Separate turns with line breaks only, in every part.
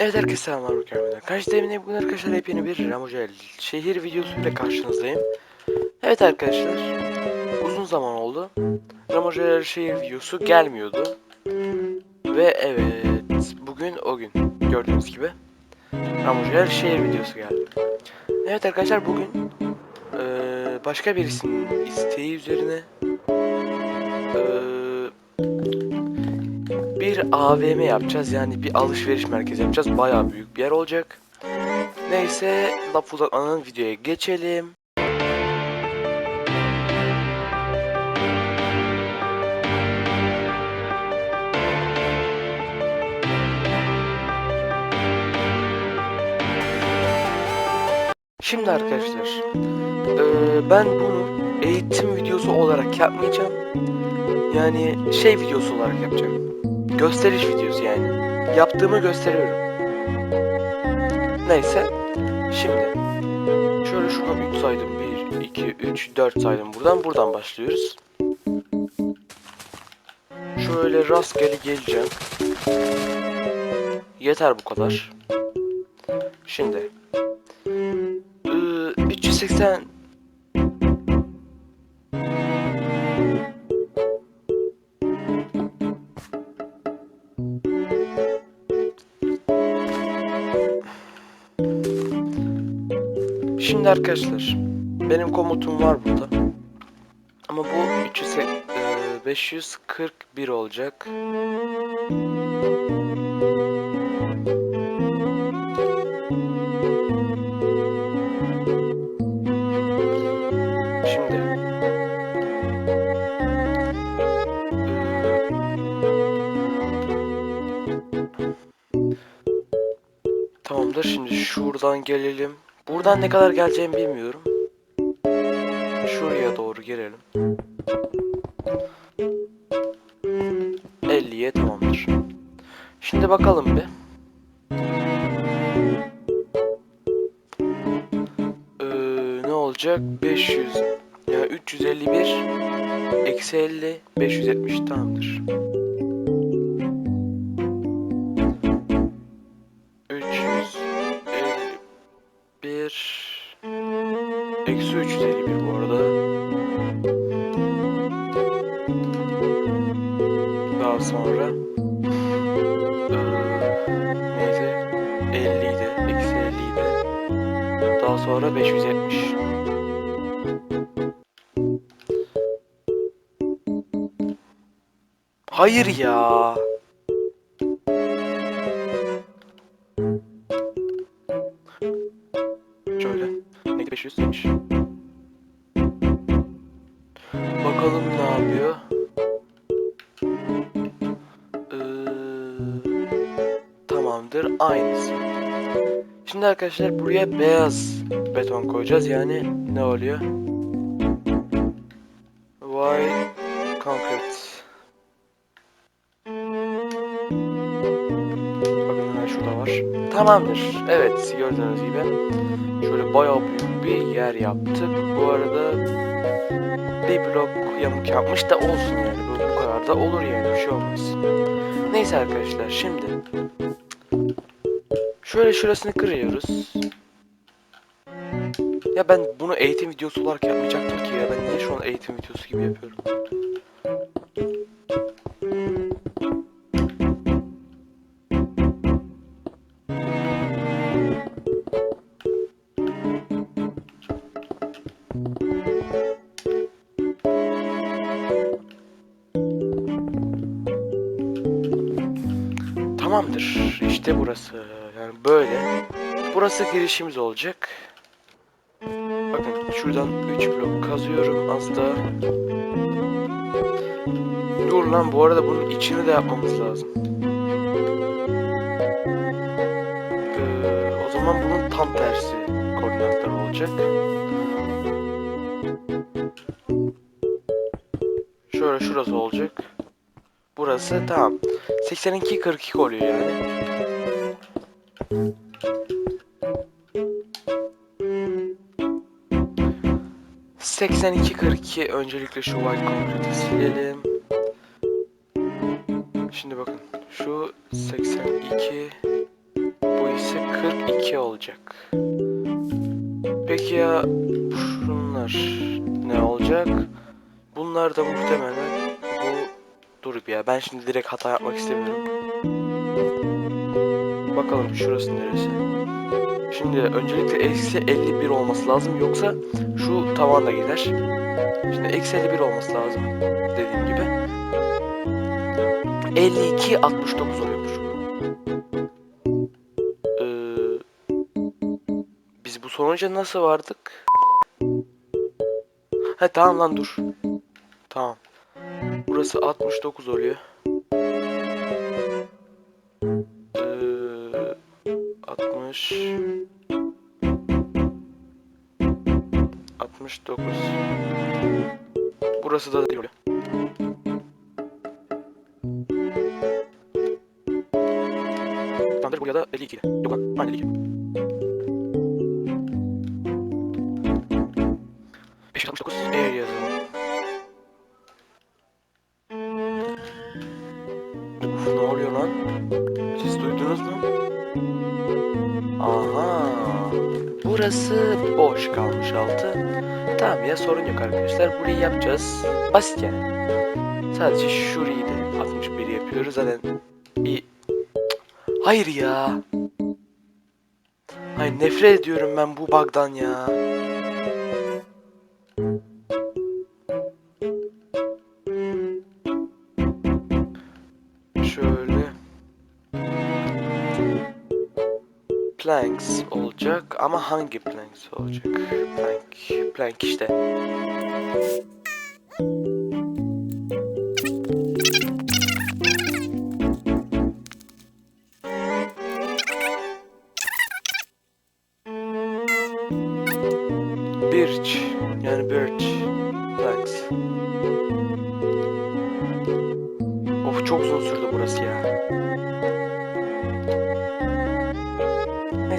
Evet herkese selamlar mükemmel. Karşıdayım bugün arkadaşlar yepyeni bir Ramocel şehir videosuyla karşınızdayım. Evet arkadaşlar uzun zaman oldu. Ramocel şehir videosu gelmiyordu. Ve evet bugün o gün gördüğünüz gibi Ramocel şehir videosu geldi. Evet arkadaşlar bugün başka birisinin isteği üzerine bir AVM yapacağız yani bir alışveriş merkezi yapacağız. Bayağı büyük bir yer olacak. Neyse laf uzatmadan videoya geçelim. Şimdi arkadaşlar eee, ben bunu eğitim videosu olarak yapmayacağım. Yani şey videosu olarak yapacağım. Gösteriş videosu yani. Yaptığımı gösteriyorum. Neyse. Şimdi. Şöyle şuradan 3 saydım. 1, 2, 3, 4 saydım buradan. Buradan başlıyoruz. Şöyle rastgele geleceğim. Yeter bu kadar. Şimdi. Iı, 380 Arkadaşlar benim komutum var burada. Ama bu 300 e, 541 olacak. Şimdi Tamamdır şimdi şuradan gelelim. Buradan ne kadar geleceğimi bilmiyorum. Şuraya doğru girelim. 50'ye tamamdır. Şimdi bakalım bir. Ee, ne olacak? 500. Ya 351 eksi 50 570 tamamdır. 50 idi. Eksi 50 idi. Daha sonra 570. Hayır ya. Arkadaşlar buraya beyaz beton koyacağız. Yani ne oluyor? White concrete. Bakın hemen şurada var. Tamamdır. Evet gördüğünüz gibi. Şöyle bayağı büyük bir yer yaptık. Bu arada bir blok yamuk yapmış da olsun yani. Bu, kadar da olur yani bir şey olmaz. Neyse arkadaşlar şimdi şöyle şurasını kırıyoruz. Ya ben bunu eğitim videosu olarak yapmayacaktım ki ya. Ben niye şu an eğitim videosu gibi yapıyorum? Burası girişimiz olacak. Bakın şuradan 3 blok kazıyorum az daha. Dur lan bu arada bunun içini de yapmamız lazım. Ee, o zaman bunun tam tersi koordinatları olacak. Şöyle şurası olacak. Burası tamam. 82 42 oluyor yani. Seksen iki kırk iki öncelikle şu white concrete'i silelim. Şimdi bakın şu 82 52 olacak. Peki ya şunlar ne olacak? Bunlar da muhtemelen bu dur ya ben şimdi direkt hata yapmak istemiyorum. Bakalım şurası neresi? Şimdi öncelikle eksi 51 olması lazım yoksa şu tavan da gider. Şimdi eksi 51 olması lazım dediğim gibi. 52 69 oluyormuş. Ee, biz bu sonuca nasıl vardık? He tamam lan dur. Tamam. Burası 69 oluyor. Ee, 60 69 Burası da değil. Tamamdır buraya da 52 'ydi. Yok lan aynı 52. 569 eğer yazalım. Burası boş kalmış altı. Tamam ya sorun yok arkadaşlar. Burayı yapacağız. Basit yani. Sadece şurayı da 61 yapıyoruz. Zaten bir... Hayır ya. Hayır nefret ediyorum ben bu bug'dan ya. Planks olacak ama hangi planks olacak? Plank, plank işte. Birch yani birch planks. Of çok uzun sürdü burası ya.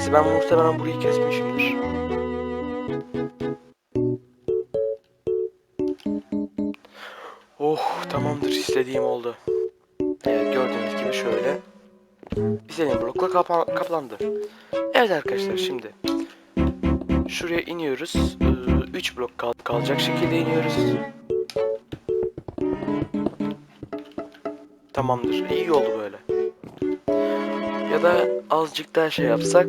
Neyse ben muhtemelen burayı kesmişimdir. Oh tamamdır istediğim oldu. Evet gördüğünüz gibi şöyle. İstediğim blokla kapa kaplandı. Evet arkadaşlar şimdi. Şuraya iniyoruz. 3 blok kal kalacak şekilde iniyoruz. Tamamdır. İyi oldu böyle. Ya da azıcık daha şey yapsak.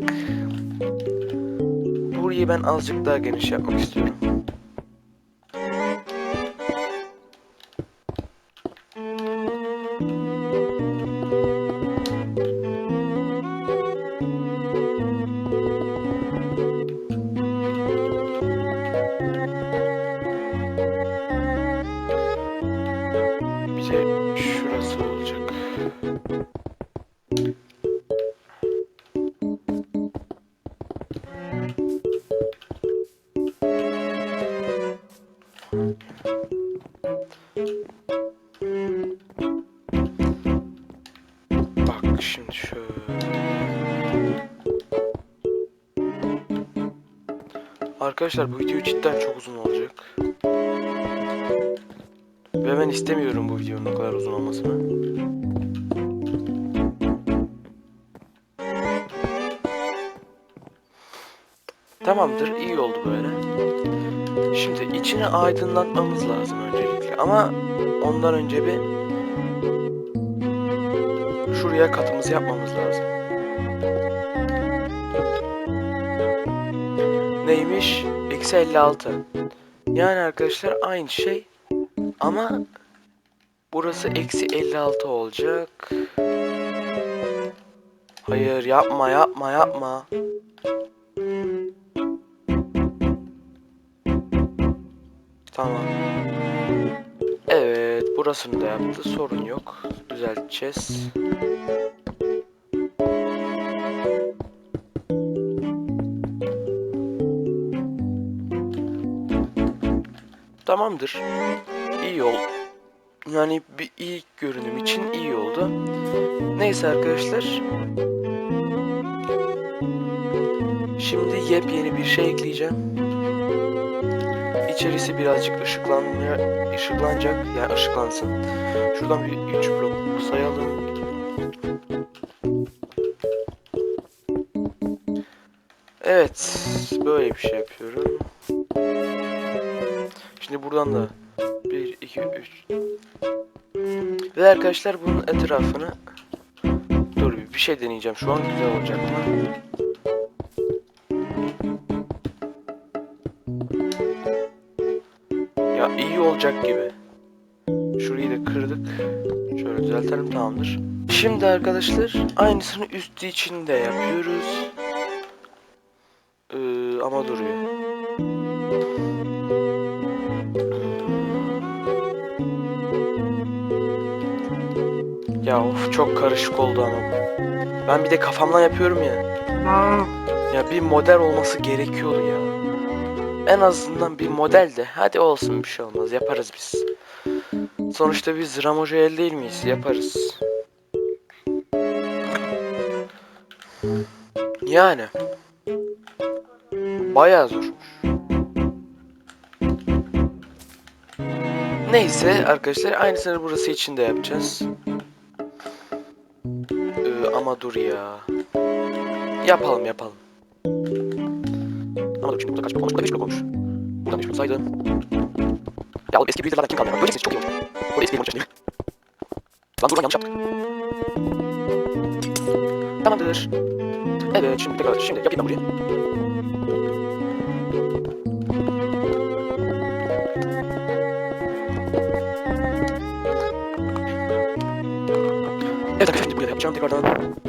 Burayı ben azıcık daha geniş yapmak istiyorum. Arkadaşlar bu video cidden çok uzun olacak. Ve ben istemiyorum bu videonun o kadar uzun olmasını. Tamamdır, iyi oldu böyle. Şimdi içini aydınlatmamız lazım öncelikle ama ondan önce bir şuraya katımızı yapmamız lazım. Neymiş? Eksi 56. Yani arkadaşlar aynı şey ama burası eksi 56 olacak. Hayır yapma yapma yapma. Tamam. Evet burasını da yaptı sorun yok. Düzelteceğiz. Tamamdır. İyi ol. Yani bir ilk görünüm için iyi oldu. Neyse arkadaşlar. Şimdi yepyeni bir şey ekleyeceğim. İçerisi birazcık ışıklanmaya, ışıklanacak. Yani ışıklansın. Şuradan bir 3 blok sayalım. Evet, böyle bir şey yapıyorum. Buradan da 1, 2, 3. Ve arkadaşlar bunun etrafını Dur bir şey deneyeceğim. Şu an güzel olacak mı? Ya iyi olacak gibi. Şurayı da kırdık. Şöyle düzeltelim tamamdır. Şimdi arkadaşlar aynısını üstü için de yapıyoruz. Ee, ama duruyor. Ya of çok karışık oldu ama. Ben bir de kafamdan yapıyorum ya. Ya bir model olması gerekiyordu ya. En azından bir model de hadi olsun bir şey olmaz yaparız biz. Sonuçta biz Ramojo el değil miyiz? Yaparız. Yani. Bayağı zormuş. Neyse arkadaşlar aynısını burası için de yapacağız. Dur ya. Yapalım yapalım. Dur şimdi burada kaç blok olmuş? Burada 5 blok olmuş. Buradan 5 blok. Ya oğlum eski builder'lardan kim kaldı? Sesi çok iyi olmuş. Burada eski olmuş. Lan dur lan yanlış yaptık. Tamamdır. Evet şimdi tekrar şimdi yapayım ben buraya. Evet arkadaşlar şimdi buraya yapacağım tekrardan.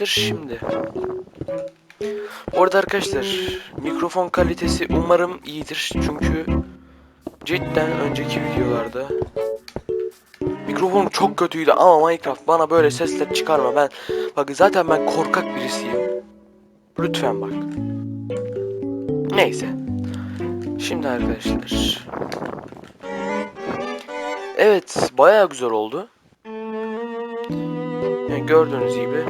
Tamamdır şimdi. Orada arkadaşlar mikrofon kalitesi umarım iyidir çünkü cidden önceki videolarda mikrofon çok kötüydü ama Minecraft bana böyle sesler çıkarma ben bak zaten ben korkak birisiyim. Lütfen bak. Neyse. Şimdi arkadaşlar. Evet, bayağı güzel oldu. Yani gördüğünüz gibi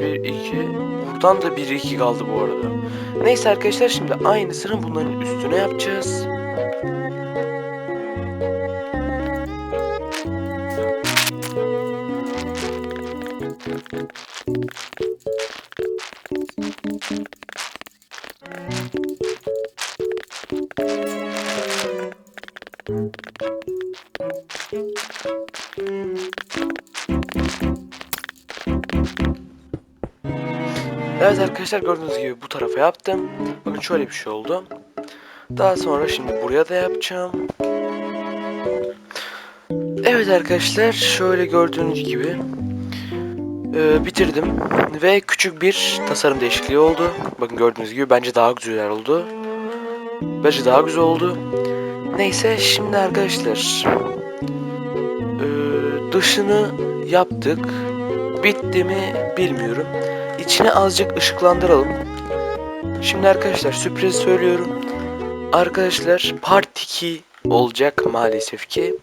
1 2 buradan da 1 2 kaldı bu arada. Neyse arkadaşlar şimdi aynısını bunların üstüne yapacağız. Evet arkadaşlar gördüğünüz gibi bu tarafa yaptım. Bakın şöyle bir şey oldu. Daha sonra şimdi buraya da yapacağım. Evet arkadaşlar şöyle gördüğünüz gibi e, bitirdim ve küçük bir tasarım değişikliği oldu. Bakın gördüğünüz gibi bence daha güzel oldu. Bence daha güzel oldu. Neyse şimdi arkadaşlar e, dışını yaptık. Bitti mi bilmiyorum. İçine azıcık ışıklandıralım. Şimdi arkadaşlar sürpriz söylüyorum. Arkadaşlar part 2 olacak maalesef ki.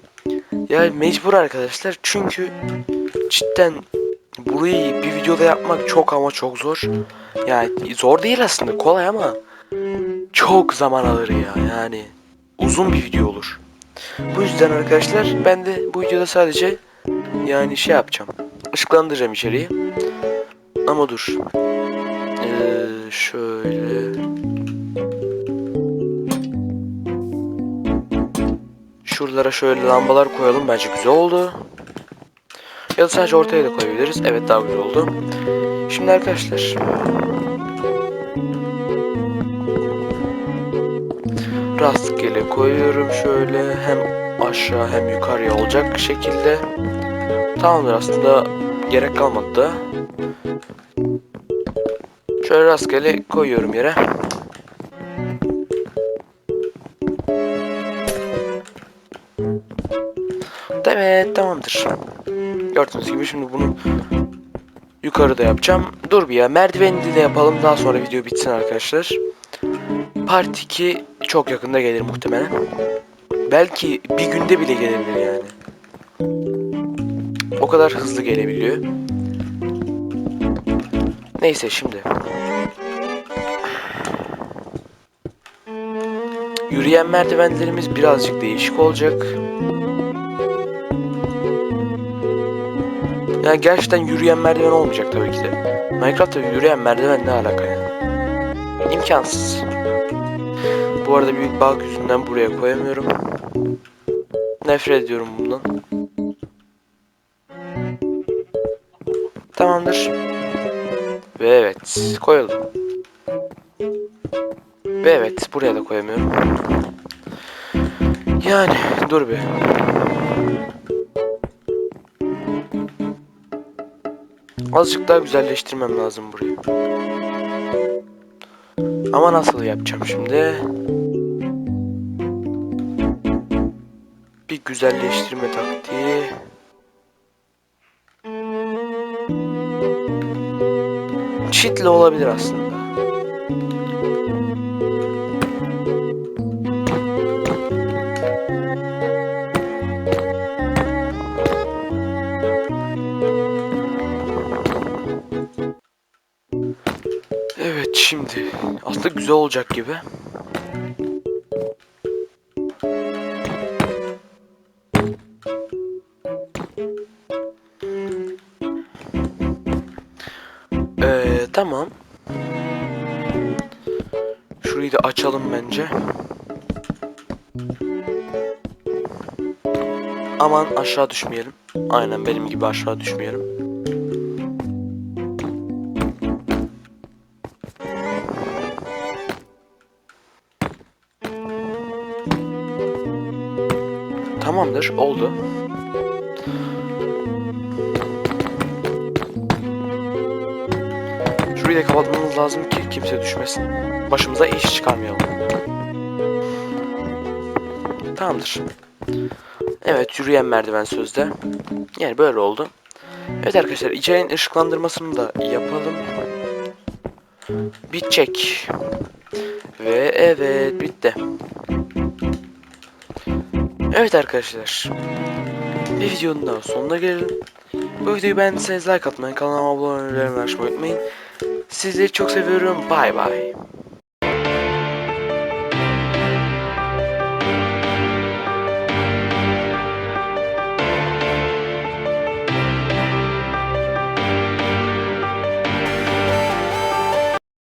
Yani mecbur arkadaşlar çünkü cidden burayı bir videoda yapmak çok ama çok zor. Yani zor değil aslında kolay ama çok zaman alır ya yani uzun bir video olur. Bu yüzden arkadaşlar ben de bu videoda sadece yani şey yapacağım. Işıklandıracağım içeriği. Ama dur. Ee, şöyle. Şuralara şöyle lambalar koyalım. Bence güzel oldu. Ya da sadece ortaya da koyabiliriz. Evet daha güzel oldu. Şimdi arkadaşlar. Rastgele koyuyorum şöyle. Hem aşağı hem yukarıya olacak şekilde. Tamamdır aslında gerek kalmadı da. Şöyle rastgele koyuyorum yere. Evet tamamdır. Gördüğünüz gibi şimdi bunu yukarıda yapacağım. Dur bir ya merdivenini de yapalım daha sonra video bitsin arkadaşlar. Part 2 çok yakında gelir muhtemelen. Belki bir günde bile gelebilir yani. O kadar hızlı gelebiliyor. Neyse şimdi. Yürüyen merdivenlerimiz birazcık değişik olacak. Yani gerçekten yürüyen merdiven olmayacak tabii ki de. Minecraft'ta yürüyen merdiven ne alaka yani? İmkansız. Bu arada büyük bug yüzünden buraya koyamıyorum. Nefret ediyorum bundan. Tamamdır. Ve evet koyalım. Ve evet buraya da koyamıyorum. Yani dur bir. Azıcık daha güzelleştirmem lazım burayı. Ama nasıl yapacağım şimdi? Bir güzelleştirme taktiği. Cheat'le olabilir aslında. Evet şimdi aslında güzel olacak gibi. Açalım bence. Aman aşağı düşmeyelim. Aynen benim gibi aşağı düşmeyelim. Tamamdır, oldu. Şurayı kapatmamız lazım ki kimse düşmesin. Başımıza iş çıkarmayalım. Tamamdır. Evet, yürüyen merdiven sözde. Yani böyle oldu. Evet arkadaşlar, içerinin ışıklandırmasını da yapalım. Bitecek. Ve evet, bitti. Evet arkadaşlar. Bir videonun daha sonuna gelelim. Bu videoyu beğendiyseniz like atmayı, kanalıma abone olmayı, açmayı unutmayın. Sizleri çok seviyorum. Bay bay.